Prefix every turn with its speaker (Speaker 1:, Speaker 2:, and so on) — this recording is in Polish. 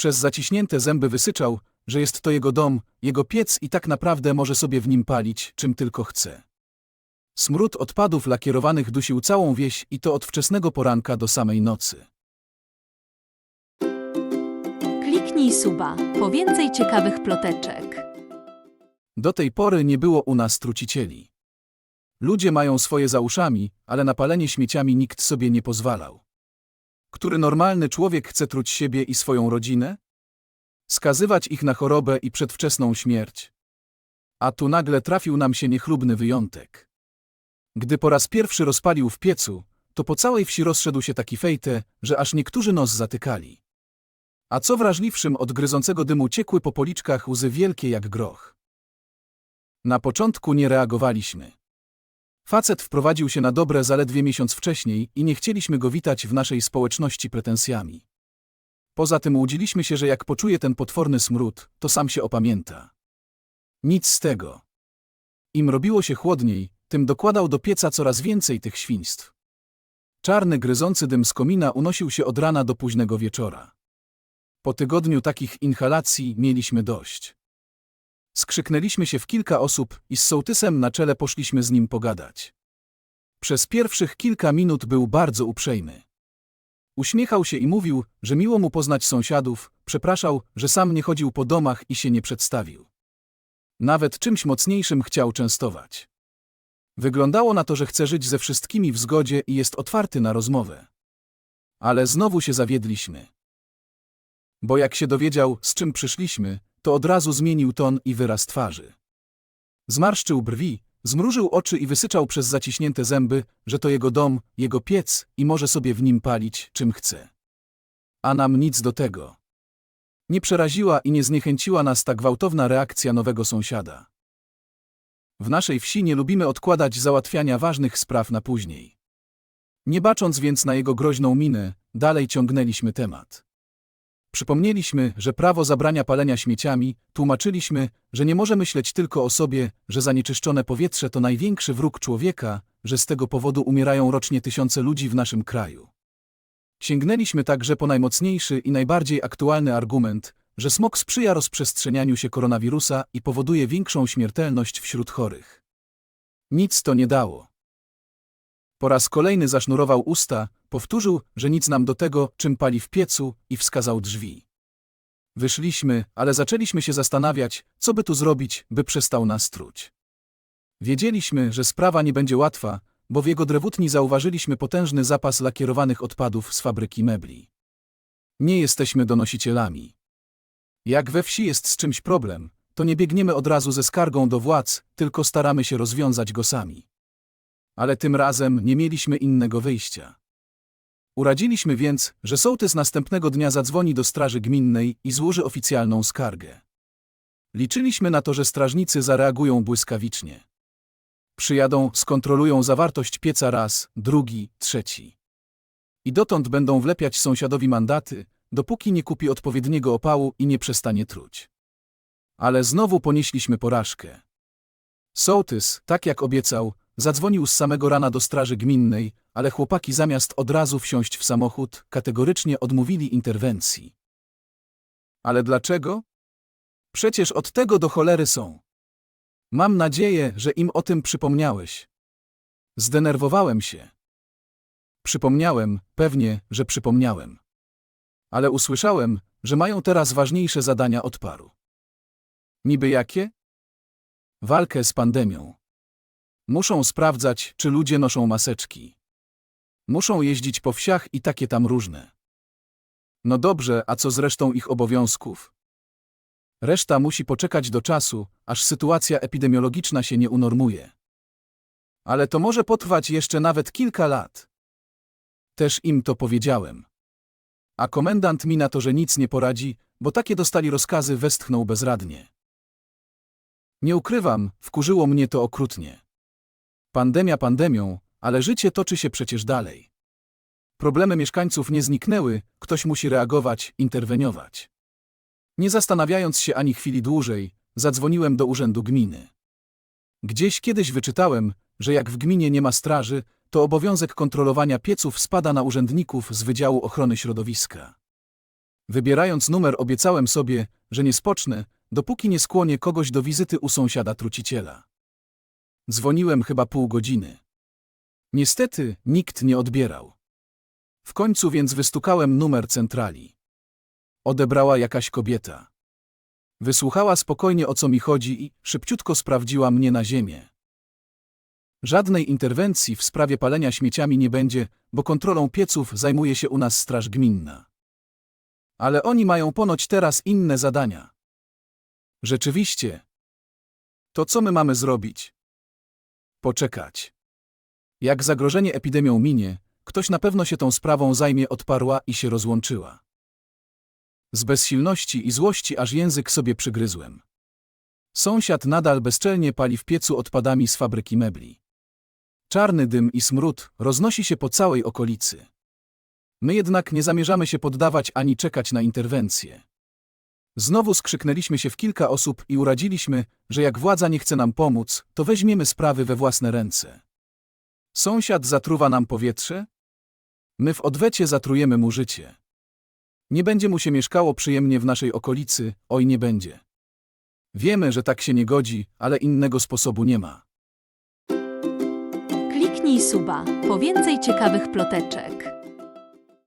Speaker 1: Przez zaciśnięte zęby wysyczał, że jest to jego dom, jego piec i tak naprawdę może sobie w nim palić, czym tylko chce. Smród odpadów lakierowanych dusił całą wieś i to od wczesnego poranka do samej nocy.
Speaker 2: Kliknij suba po więcej ciekawych ploteczek.
Speaker 1: Do tej pory nie było u nas trucicieli. Ludzie mają swoje za uszami, ale na palenie śmieciami nikt sobie nie pozwalał. Który normalny człowiek chce truć siebie i swoją rodzinę? Skazywać ich na chorobę i przedwczesną śmierć? A tu nagle trafił nam się niechlubny wyjątek. Gdy po raz pierwszy rozpalił w piecu, to po całej wsi rozszedł się taki fejte, że aż niektórzy nos zatykali. A co wrażliwszym od gryzącego dymu ciekły po policzkach łzy wielkie jak groch. Na początku nie reagowaliśmy. Facet wprowadził się na dobre zaledwie miesiąc wcześniej i nie chcieliśmy go witać w naszej społeczności pretensjami. Poza tym łudziliśmy się, że jak poczuje ten potworny smród, to sam się opamięta. Nic z tego. Im robiło się chłodniej, tym dokładał do pieca coraz więcej tych świństw. Czarny, gryzący dym z komina unosił się od rana do późnego wieczora. Po tygodniu takich inhalacji mieliśmy dość. Skrzyknęliśmy się w kilka osób i z sołtysem na czele poszliśmy z nim pogadać. Przez pierwszych kilka minut był bardzo uprzejmy. Uśmiechał się i mówił, że miło mu poznać sąsiadów, przepraszał, że sam nie chodził po domach i się nie przedstawił. Nawet czymś mocniejszym chciał częstować. Wyglądało na to, że chce żyć ze wszystkimi w zgodzie i jest otwarty na rozmowę. Ale znowu się zawiedliśmy. Bo jak się dowiedział, z czym przyszliśmy, to od razu zmienił ton i wyraz twarzy. Zmarszczył brwi, zmrużył oczy i wysyczał przez zaciśnięte zęby, że to jego dom, jego piec i może sobie w nim palić, czym chce. A nam nic do tego. Nie przeraziła i nie zniechęciła nas ta gwałtowna reakcja nowego sąsiada. W naszej wsi nie lubimy odkładać załatwiania ważnych spraw na później. Nie bacząc więc na jego groźną minę, dalej ciągnęliśmy temat. Przypomnieliśmy, że prawo zabrania palenia śmieciami, tłumaczyliśmy, że nie może myśleć tylko o sobie, że zanieczyszczone powietrze to największy wróg człowieka, że z tego powodu umierają rocznie tysiące ludzi w naszym kraju. Sięgnęliśmy także po najmocniejszy i najbardziej aktualny argument, że smog sprzyja rozprzestrzenianiu się koronawirusa i powoduje większą śmiertelność wśród chorych. Nic to nie dało. Po raz kolejny zasznurował usta, powtórzył, że nic nam do tego, czym pali w piecu i wskazał drzwi. Wyszliśmy, ale zaczęliśmy się zastanawiać, co by tu zrobić, by przestał nas truć. Wiedzieliśmy, że sprawa nie będzie łatwa, bo w jego drewutni zauważyliśmy potężny zapas lakierowanych odpadów z fabryki mebli. Nie jesteśmy donosicielami. Jak we wsi jest z czymś problem, to nie biegniemy od razu ze skargą do władz, tylko staramy się rozwiązać go sami. Ale tym razem nie mieliśmy innego wyjścia. Uradziliśmy więc, że sołtys następnego dnia zadzwoni do straży gminnej i złoży oficjalną skargę. Liczyliśmy na to, że strażnicy zareagują błyskawicznie. Przyjadą, skontrolują zawartość pieca raz, drugi, trzeci. I dotąd będą wlepiać sąsiadowi mandaty, dopóki nie kupi odpowiedniego opału i nie przestanie truć. Ale znowu ponieśliśmy porażkę. Sołtys, tak jak obiecał, zadzwonił z samego rana do straży gminnej, ale chłopaki zamiast od razu wsiąść w samochód, kategorycznie odmówili interwencji. Ale dlaczego? Przecież od tego do cholery są. Mam nadzieję, że im o tym przypomniałeś. Zdenerwowałem się. Przypomniałem, pewnie, że przypomniałem. Ale usłyszałem, że mają teraz ważniejsze zadania od paru. Niby jakie? Walkę z pandemią. Muszą sprawdzać, czy ludzie noszą maseczki. Muszą jeździć po wsiach i takie tam różne. No dobrze, a co z resztą ich obowiązków? Reszta musi poczekać do czasu, aż sytuacja epidemiologiczna się nie unormuje. Ale to może potrwać jeszcze nawet kilka lat. Też im to powiedziałem. A komendant mi na to, że nic nie poradzi, bo takie dostali rozkazy, westchnął bezradnie. Nie ukrywam, wkurzyło mnie to okrutnie. Pandemia pandemią, ale życie toczy się przecież dalej. Problemy mieszkańców nie zniknęły, ktoś musi reagować, interweniować. Nie zastanawiając się ani chwili dłużej, zadzwoniłem do urzędu gminy. Gdzieś kiedyś wyczytałem, że jak w gminie nie ma straży, to obowiązek kontrolowania pieców spada na urzędników z Wydziału Ochrony Środowiska. Wybierając numer obiecałem sobie, że nie spocznę, dopóki nie skłonię kogoś do wizyty u sąsiada truciciela. Dzwoniłem chyba pół godziny. Niestety nikt nie odbierał. W końcu więc wystukałem numer centrali. Odebrała jakaś kobieta. Wysłuchała spokojnie o co mi chodzi i szybciutko sprawdziła mnie na ziemię. Żadnej interwencji w sprawie palenia śmieciami nie będzie, bo kontrolą pieców zajmuje się u nas straż gminna. Ale oni mają ponoć teraz inne zadania. Rzeczywiście. To co my mamy zrobić? Poczekać. Jak zagrożenie epidemią minie, ktoś na pewno się tą sprawą zajmie, odparła i się rozłączyła. Z bezsilności i złości aż język sobie przygryzłem. Sąsiad nadal bezczelnie pali w piecu odpadami z fabryki mebli. Czarny dym i smród roznosi się po całej okolicy. My jednak nie zamierzamy się poddawać ani czekać na interwencję. Znowu skrzyknęliśmy się w kilka osób i uradziliśmy, że jak władza nie chce nam pomóc, to weźmiemy sprawy we własne ręce. Sąsiad zatruwa nam powietrze? My w odwecie zatrujemy mu życie. Nie będzie mu się mieszkało przyjemnie w naszej okolicy, oj nie będzie. Wiemy, że tak się nie godzi, ale innego sposobu nie ma.
Speaker 2: Kliknij suba po więcej ciekawych ploteczek.